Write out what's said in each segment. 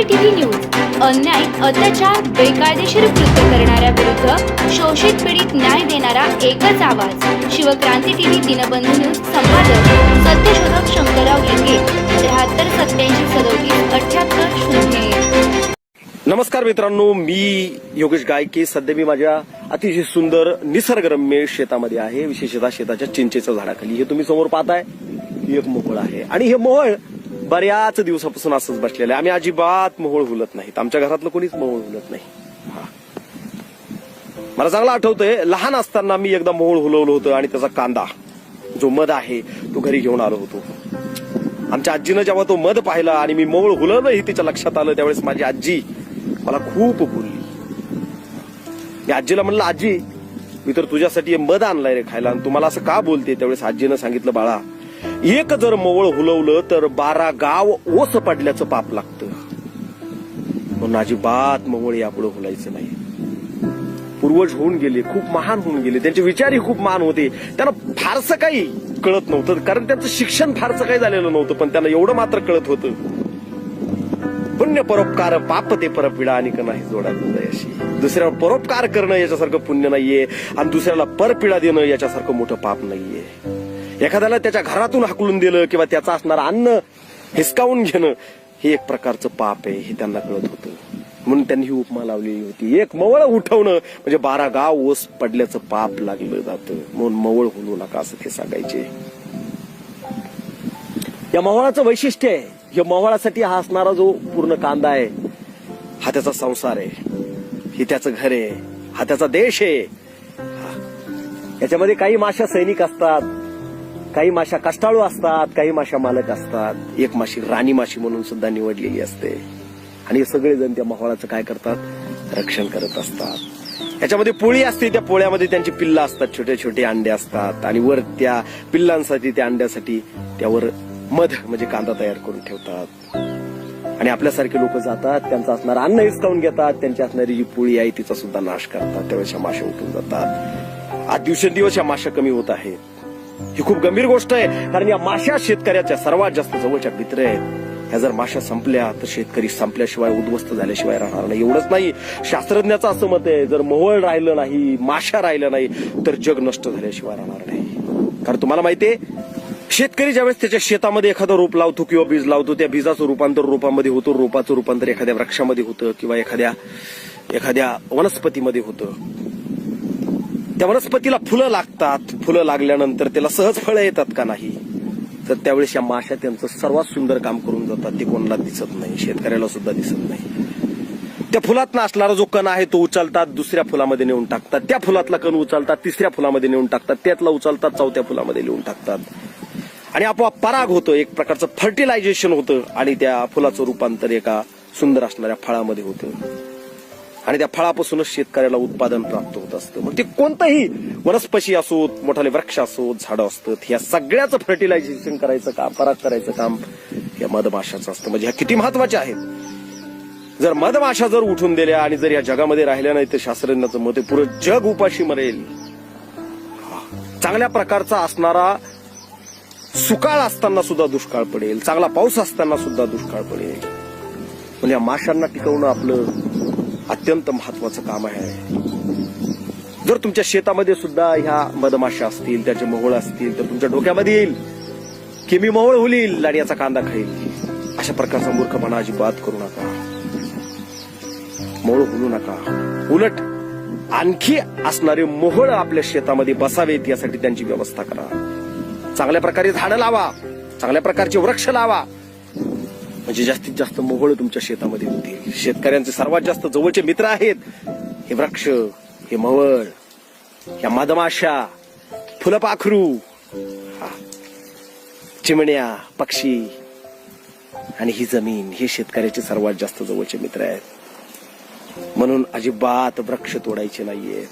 क्रांती TV news अन्याय अत्याचार बेकायदेशीर कृत्य करणाऱ्या विरुद्ध शोषित पीडित न्याय देणारा एकच आवाज. शिवक्रांती टीव्ही दिनबंधू न्यूज संपादक सत्यशोधक शंकरराव लिंगे त्र्याहत्तर सत्याऐंशी सदोतीस अठ्याहत्तर शून्य नमस्कार मित्रांनो मी योगेश गायके. सध्या मी माझ्या अतिशय सुंदर निसर्गरम्य शेतामध्ये आहे. विशेषतः शेताच्या चिंचेच्या झाडाखाली. हे तुम्ही समोर पाहताय. ही एक मोहळ आहे. आणि हे मोहळ बऱ्याच दिवसापासून असंच बसलेलं आहे. आम्ही अजिबात मोहळ हुलत नाहीत. आमच्या घरातलं कोणीच मोहळ हुलत नाही. मला चांगलं आठवतंय लहान असताना मी एकदा मोहळ हुलवलं होतं आणि त्याचा कांदा जो मध आहे तो घरी घेऊन आलो होतो. आमच्या आजीनं जेव्हा तो मध पाहिला आणि मी मोहोळ हुलवलं हे तिच्या लक्षात आलं त्यावेळेस माझी आजी मला खूप बोलली. मी आजीला म्हणलं आजी मी तर तुझ्यासाठी मध आणलाय रे खायला आणि तुम्हाला असं का बोलते? त्यावेळेस आजीनं सांगितलं बाळा एक जर मवळ हुलवलं तर बारा गाव ओस पडल्याचं पाप लागतं. म्हणून अजिबात मवळ यापुढे हुलायचं नाही. पूर्वज होऊन गेले खूप महान होऊन गेले. त्यांचे विचारही खूप महान होते. त्यांना फारसं काही कळत नव्हतं. कारण त्यांचं शिक्षण फारसं काही झालेलं नव्हतं पण त्यांना एवढं मात्र कळत होतं. पुण्य परोपकार पाप ते परपिडा आणि का नाही जोडा अशी दुसऱ्यावर परोपकार करणं याच्यासारखं पुण्य नाहीये आणि दुसऱ्याला परपिडा देणं याच्यासारखं मोठं पाप नाहीये. एखाद्याला त्याच्या घरातून हाकलून दिलं किंवा त्याचं असणारं अन्न हिसकावून घेणं हे एक प्रकारचं पाप आहे हे त्यांना कळत होतं. म्हणून त्यांनी ही उपमा लावलेली होती. एक मवळ उठवणं म्हणजे बारा गाव ओस पडल्याचं पाप लागलं जातं. म्हणून मवळ होलू नका असं ते सांगायचे. या मवाळाचं वैशिष्ट्य आहे या मवाळासाठी हा असणारा जो पूर्ण कांदा आहे हा त्याचा संसार आहे. हे त्याचं घर आहे हा त्याचा देश आहे. याच्यामध्ये काही माशा सैनिक असतात. काही माशा कष्टाळू असतात काही माशा मालक असतात. एक माशी राणी माशी म्हणून सुद्धा निवडलेली असते. आणि सगळेजण त्या माहोळाचं काय करतात? रक्षण करत असतात. त्याच्यामध्ये पोळी असते त्या पोळ्यामध्ये त्यांची पिल्लं असतात छोटे छोटे अंडे असतात. आणि वर त्या पिल्लांसाठी त्या अंड्यासाठी त्यावर मध म्हणजे कांदा तयार करून ठेवतात. आणि आपल्यासारखे लोक जातात त्यांचं असणारं अन्न हिसकावून घेतात त्यांची असणारी जी पोळी आहे तिचा सुद्धा नाश करतात. त्यावेळेस माशा उठून जातात. आज दिवसेंदिवस या माशा कमी होत आहेत. ही खूप गंभीर गोष्ट आहे. कारण या माश्या शेतकऱ्याच्या सर्वात जास्त जवळच्या मित्र आहेत. ह्या जर माश्या संपल्या तर शेतकरी संपल्याशिवाय उद्ध्वस्त झाल्याशिवाय राहणार नाही. एवढंच नाही. शास्त्रज्ञाचं असं मत आहे जर मोहळ राहिलं नाही माश्या राहिल्या नाही तर जग नष्ट झाल्याशिवाय राहणार नाही. कारण तुम्हाला माहितीये शेतकरी ज्यावेळेस त्याच्या शेतामध्ये एखादं रोप लावतो किंवा बीज लावतो त्या बीजाचं रूपांतर रोपामध्ये होतं. रोपाचं रूपांतर एखाद्या वृक्षामध्ये होतं किंवा एखाद्या एखाद्या वनस्पतीमध्ये होतं. त्या वनस्पतीला फुलं लागतात. फुलं लागल्यानंतर त्याला सहज फळं येतात का नाही? तर त्यावेळेस या माश्या त्यांचं सर्वात सुंदर काम करून जातात. ते कोणाला दिसत नाही. शेतकऱ्याला सुद्धा दिसत नाही. त्या फुलात असणारा जो कण आहे तो उचलतात दुसऱ्या फुलामध्ये नेऊन टाकतात. त्या फुलातला कण उचलतात तिसऱ्या फुलामध्ये नेऊन टाकतात. त्यातला उचलतात चौथ्या फुलामध्ये नेऊन टाकतात. आणि आपोआप पराग होतं. एक प्रकारचं फर्टिलायझेशन होतं आणि त्या फुलाचं रूपांतर एका सुंदर असणाऱ्या फळामध्ये होतं. आणि त्या फळापासूनच शेतकऱ्याला उत्पादन प्राप्त होत असतं. मग ते कोणतंही वनस्पती असोत मोठाले वृक्ष असोत झाडं असतात या सगळ्याचं फर्टिलायझेशन करायचं काम पराग करायचं काम या मधमाशाचं असतं. म्हणजे ह्या किती महत्त्वाच्या आहेत? जर मधमाशा जर उठून दिल्या आणि जर या जगामध्ये राहिल्या नाही तर शास्त्रज्ञाचं मत पुरं जग उपाशी मरेल. चांगल्या प्रकारचा असणारा सुकाळ असताना सुद्धा दुष्काळ पडेल. चांगला पाऊस असताना सुद्धा दुष्काळ पडेल. म्हणजे या माशांना टिकवणं आपलं अत्यंत महत्वाचं काम आहे. जर तुमच्या शेतामध्ये सुद्धा ह्या मधमाशा असतील त्याचे मोहळ असतील तर तुमच्या डोक्यामध्ये येईल की मी मोहळ होईल आणि याचा कांदा खाईल. अशा प्रकारचा मूर्खपणा अजिबात करू नका. मोहळ होऊ नका. उलट आणखी असणारे मोहळ आपल्या शेतामध्ये बसावेत यासाठी त्यांची व्यवस्था करा. चांगल्या प्रकारे झाडं लावा. चांगल्या प्रकारचे वृक्ष लावा. म्हणजे जास्तीत जास्त मोहळ तुमच्या शेतामध्ये होतील शेतकऱ्यांचे सर्वात जास्त जवळचे मित्र आहेत. हे वृक्ष हे मवळ या मधमाशा फुलपाखरू चिमण्या पक्षी आणि ही जमीन हे शेतकऱ्याचे सर्वात जास्त जवळचे मित्र आहेत. म्हणून अजिबात वृक्ष तोडायचे नाहीयेत.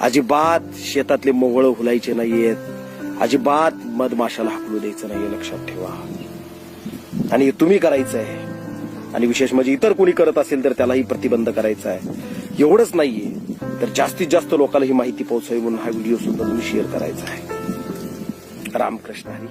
अजिबात शेतातले मोहळ हुलायचे नाहीयेत. अजिबात मधमाशाला हाकलू द्यायचं नाहीये लक्षात ठेवा. आणि तुम्ही करायचं आहे आणि विशेष म्हणजे इतर कोणी करत असेल तर त्यालाही प्रतिबंध करायचा आहे एवढंच नाहीये तर जास्तीत जास्त लोकांना ही माहिती पोहोचावी म्हणून हा व्हिडिओ सुद्धा तुम्ही शेअर करायचा आहे. रामकृष्ण हरी.